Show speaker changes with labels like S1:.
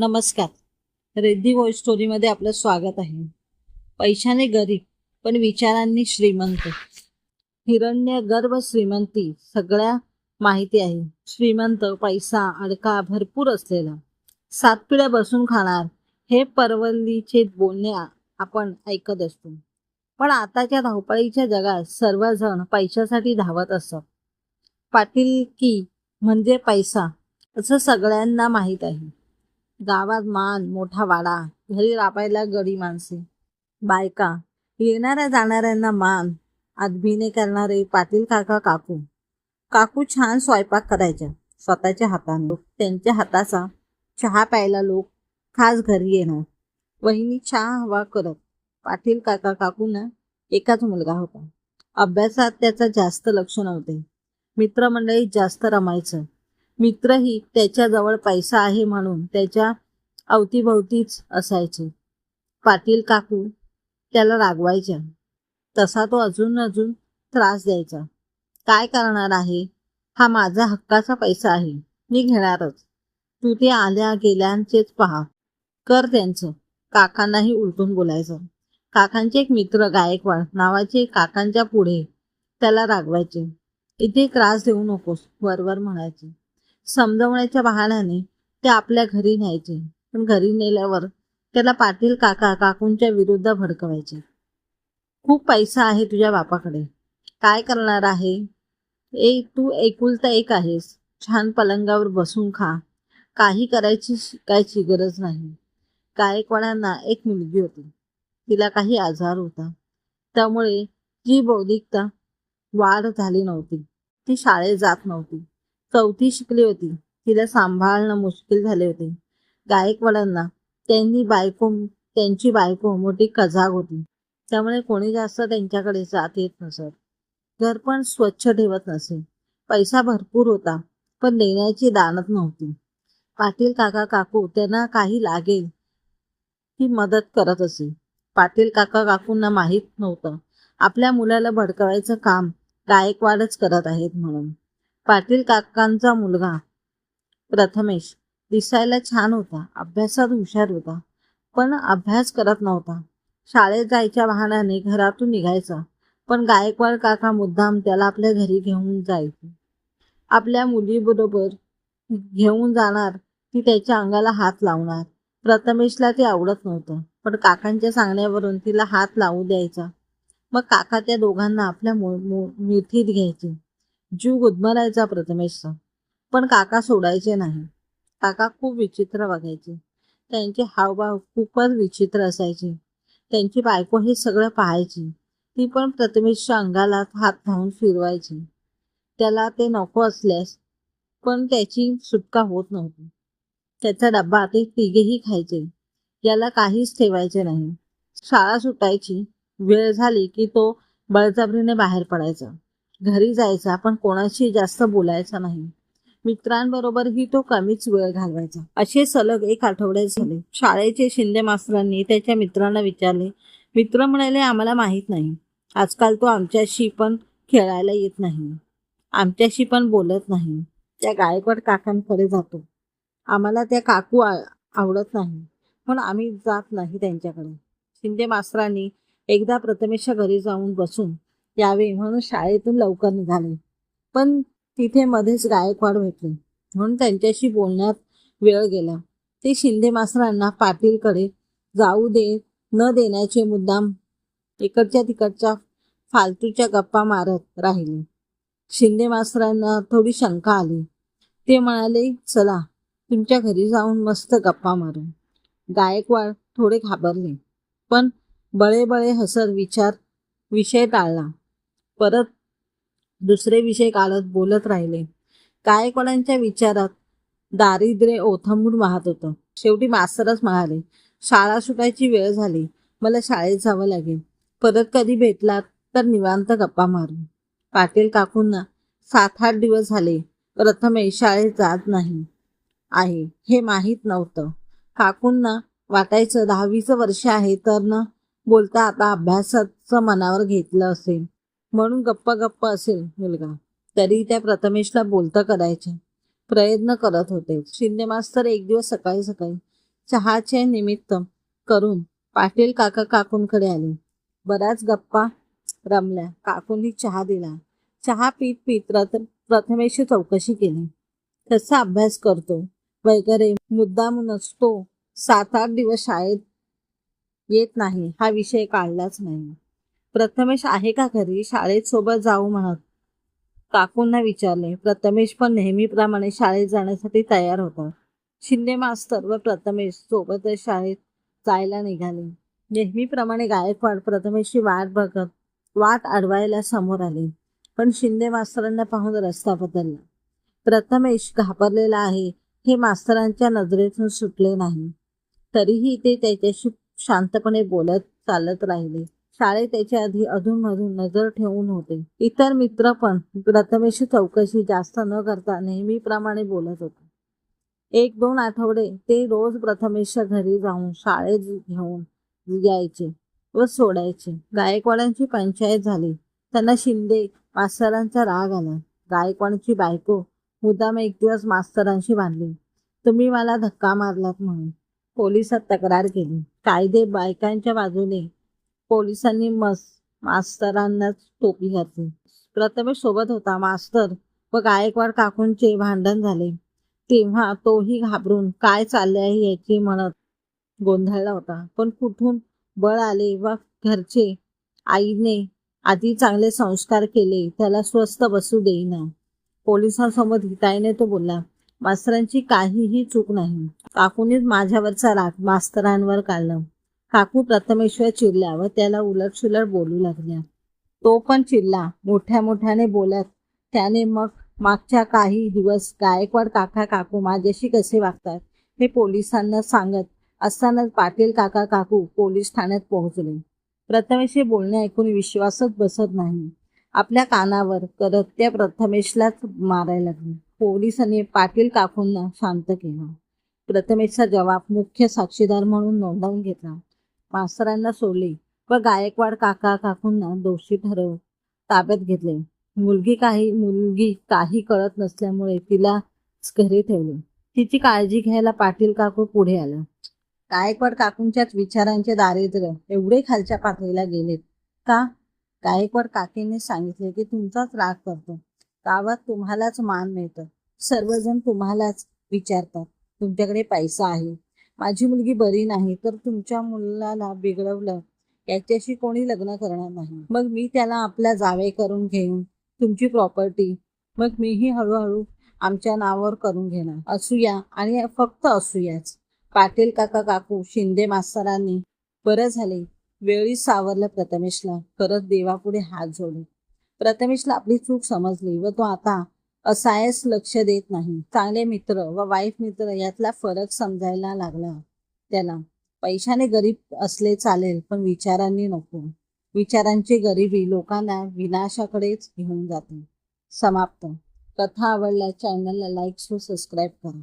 S1: नमस्कार. रेड्डी वॉइस स्टोरीमध्ये आपलं स्वागत आहे. पैशाने गरीब पण विचारांनी श्रीमंत. हिरण्य गर्भ श्रीमंती सगळ्या माहिती आहे. श्रीमंत पैसा अडका भरपूर असलेला. सात पिढ्या बसून खाणार हे परवलीचे बोलणे आपण ऐकत असतो. पण आताच्या धावपळीच्या जगात सर्वजण पैशासाठी धावत असत. पाटील की म्हणजे पैसा असं सगळ्यांना माहीत आहे. गावात मान मोठा वाडा घरी राबायला गडी माणसे बायका येणाऱ्या जाणाऱ्यांना मान अभिनय करणारे पाटील काका काकू. काकू छान स्वयंपाक करायच्या स्वतःच्या हाताने. त्यांच्या हाताचा चहा प्यायला लोक खास घरी येणार. वहिनी चहा हवा करत पाटील काका काकूंना एकाच मुलगा होता. अभ्यासात त्याचं जास्त लक्ष नव्हते. मित्रमंडळीत जास्त रमायचं. मित्रही त्याच्याजवळ पैसा आहे म्हणून त्याच्या अवतीभवतीच असायचे. पाटील काकू त्याला रागवायच्या. तसा तो अजून अजून त्रास द्यायचा. काय करणार आहे? हा माझा हक्काचा पैसा आहे. मी घेणारच. तू ते आल्या गेल्यांचेच पहा. कर त्यांचं. काकांनाही उलटून बोलायचं. काकांचे एक मित्र गायकवाड नावाचे काकांच्या पुढे त्याला रागवायचे. इथे त्रास देऊ नकोस. वरवर म्हणायचे. समजवण्याच्या बहाण्याने ते आपल्या घरी न्यायचे. पण घरी नेल्यावर त्याला पाटील काका काकूंच्या विरुद्ध भडकवायचे. खूप पैसा आहे तुझ्या बापाकडे. काय करणार आहे? ए तू एकुलता एक आहेस. छान पलंगावर बसून खा. काही करायची शिकायची गरज नाही. गायकवाडांना एक मुलगी होती. तिला काही आजार होता. त्यामुळे जी बौद्धिकता वाढ झाली नव्हती. ती शाळेत जात नव्हती. चौथी शिकली होती. तिला सांभाळणं मुश्किल झाले होते. गायकवाडांना त्यांनी बायको त्यांची बायको मोठी कजाग होती. त्यामुळे कोणी जास्त त्यांच्याकडे जात येत नसत. घर पण स्वच्छ ठेवत नसे. पैसा भरपूर होता पण देण्याची दानत नव्हती. पाटील काका काकू त्यांना काही लागेल ती मदत करत असे. पाटील काका काकूंना माहीत नव्हतं. आपल्या मुलाला भडकवायचं काम गायकवाडच करत आहेत म्हणून. पाटील काकांचा मुलगा प्रथमेश दिसायला छान होता अभ्यासात हुशार होता पण अभ्यास करत नव्हता. शाळेत जायच्या वाहनाने घरातून निघायचा पण गायकवाड काका मुद्दाम त्याला आपल्या घरी घेऊन जायचे. आपल्या मुलीबरोबर घेऊन जाणार ती त्याच्या अंगाला हात लावणार. प्रथमेशला ते आवडत नव्हतं पण काकांच्या सांगण्यावरून तिला हात लावू द्यायचा. मग काका त्या दोघांना आपल्या मिठीत घ्यायचे. जीव गुदमरायचा प्रथमेश पण काका सोडायचे नाही. काका खूप विचित्र वागायचे. त्यांचे हावभाव खूपच विचित्र असायचे. त्यांची बायको हे सगळं पाहायची. ती पण प्रथमेशच्या अंगाला हात धावून फिरवायची. त्याला ते नको असल्यास पण त्याची सुटका होत नव्हती. त्याचा डब्बा ते तिघेही खायचे. याला काहीच ठेवायचे नाही. शाळा सुटायची. वेळ झाली की तो बळजबरीने बाहेर पडायचा. घरी जायचा पण कोणाशी जास्त बोलायचा नाही. मित्रांबरोबरही तो कमीच वेळ घालवायचा. असे सलग एक आठवडे झाले. शाळेचे शिंदे मास्तरांनी त्याच्या मित्रांना विचारले मित्र म्हणाले आम्हाला माहीत नाही. आजकाल तो आमच्याशी पण खेळायला येत नाही. आमच्याशी पण बोलत नाही. त्या गायकवाड काकांकडे जातो. आम्हाला त्या काकू आवडत नाही. पण आम्ही जात नाही त्यांच्याकडे. शिंदे मास्तरांनी एकदा प्रथमेशच्या घरी जाऊन बसून यावे म्हणून शाळेतून लवकर निघाले. पण तिथे मध्येच गायकवाड भेटले. म्हणून त्यांच्याशी बोलण्यात वेळ गेला. ते शिंदे मास्तरांना पाटीलकडे जाऊ दे न देण्याचे मुद्दाम इकडच्या तिकडच्या फालतूच्या गप्पा मारत राहिले. शिंदे मास्तरांना थोडी शंका आली. ते म्हणाले चला तुमच्या घरी जाऊन मस्त गप्पा मारू. गायकवाड थोडे घाबरले पण बळे बळे हसत विचार विषय टाळला. परत दुसरे विषय काढत बोलत राहिले. गायकवाडांच्या विचारात? दारिद्र्य ओथंबून वाहत होतं. शेवटी मास्तरच म्हणाले शाळा सुटायची वेळ झाली. मला शाळेत जावं लागेल. परत कधी भेटलात तर निवांत गप्पा मारू पाटील काकूंना सात आठ दिवस झाले. प्रथमेश शाळेत जात नाही. आहे. हे माहीत नव्हतं. काकूंना वाटायचं दहावीचं वर्ष आहे तर न बोलता आता अभ्यासाचं मनावर घेतलं असेल. म्हणून गप्पा गप्प असेल मुलगा. तरी त्या प्रथमेशला बोलता करायचे. प्रयत्न करत होते. शिंदे मास्तर एक दिवस सकाळी सकाळी चहाचे निमित्त करून पाटील काका काकूंकडे आले. बऱ्याच गप्पा रमल्या. काकूंनी चहा दिला. चहा पीत पीत रत प्रथमेशची चौकशी केली. कसा अभ्यास करतो. वगैरे मुद्दाम नसतो. सात आठ दिवस शाळेत येत नाही. हा विषय काढलाच नाही. प्रथमेश आहे का घरी? शाळेत सोबत जाऊ म्हणत काकूंना विचारले. प्रथमेश पण नेहमीप्रमाणे शाळेत जाण्यासाठी तयार होता. शिंदे मास्तर व प्रथमेश सोबतच शाळेत जायला निघाले. नेहमीप्रमाणे गायकवाड प्रथमेशची वाट बघत वाट अडवायला समोर आले. पण शिंदे मास्तरांना पाहून रस्ता बदलला. प्रथमेश घाबरलेला आहे. हे मास्तरांच्या नजरेतून सुटले नाही. तरीही ते त्याच्याशी शांतपणे बोलत चालत राहिले. शाळेत त्याच्या आधी अधूनमधून नजर ठेवून होते. इतर मित्र पण प्रथमेशी चौकशी जास्त न करता नेहमीप्रमाणे बोलत होते. एक दोन आठवडे ते रोज प्रथमेशच्या घरी जाऊन शाळेत घेऊन यायचे व सोडायचे. गायकवाडांची पंचायत झाली. त्यांना शिंदे मास्तरांचा राग आला. गायकवाडांची बायको मुद्दाम एक दिवस मास्तरांशी बांधली. तुम्ही मला धक्का मारलात म्हणून. पोलिसात तक्रार केली. कायदे बायकांच्या बाजूने पोलिसांनी मस मास्तरांनाच टोपी घातली. प्रथमेश सोबत होता. मास्तर व गायकवाड काकूंचे भांडण झाले. तेव्हा तोही घाबरून काय चालले आहे याची म्हणत गोंधळला होता. पण कुठून बळ आले व घरचे आईने आधी चांगले संस्कार केले त्याला स्वस्थ बसू देईना. पोलिसांसोबत हिताईने तो बोलला मास्तरांची काहीही चूक नाही. काकूनीच माझ्यावरचा राग मास्तरांवर काढला. काकू प्रथमेश्वर चिडल्या व त्याला उलट सुलट बोलू लागल्या. तो पण चिडला. मोठ्या मोठ्याने बोलत त्याने मग मागच्या काही दिवस गायकवाड काका काकू माझ्याशी कसे वागतात हे पोलिसांना सांगत असतानाच पाटील काका काकू पोलीस ठाण्यात पोहोचले. प्रथमेशी बोलणे ऐकून विश्वासच बसत नाही. आपल्या कानावर करत त्या प्रथमेशलाच मारायला लागले. पोलिसांनी पाटील काकूंना शांत केलं. प्रथमेशचा जबाब मुख्य साक्षीदार म्हणून नोंदवून घेतला. मास्तरांना सोडले. व गायकवाड काका काकूंना दोषी ठरव ताब्यात घेतले. मुलगी काही मुलगी काही कळत नसल्यामुळे तिला घरी ठेवले. तिची काळजी घ्यायला पाटील काकू पुढे आला. गायकवाड काकूंच्याच विचारांचे दारिद्र्य एवढे खालच्या पातळीला गेलेत का? गायकवाड काकीने सांगितले की तुमचाच राग करतो. गावात तुम्हालाच मान मिळतं. सर्वजण तुम्हालाच विचारतात. तुमच्याकडे पैसा आहे. माझी मुलगी बरी नाही तर तुमच्या मुलाला बिघडवलं याच्याशी कोणी लग्न करणार नाही. मग मी त्याला आपल्या जावे करून घेऊन तुमची प्रॉपर्टी मग मीही हळूहळू आमच्या नावावर करून घेणार. असूया आणि फक्त असूयाच. पाटील काका काकू शिंदे मास्तरांनी बरं झाले. वेळी सावरलं प्रथमेशला. करत देवापुढे हात जोडले प्रथमेशला आपली चूक समजली व तो आता सायन्स लक्ष देत नाही. चांगले मित्र व वाईफ मित्र यातला फरक समजायला लागला. त्याला पैशाने गरीब असले चालेल पण विचारांनी नको. विचारांची गरिबी लोकांना विनाशाकडेच घेऊन जाते. समाप्त. कथा आवडल्या चॅनलला लाईक व सबस्क्राईब करा.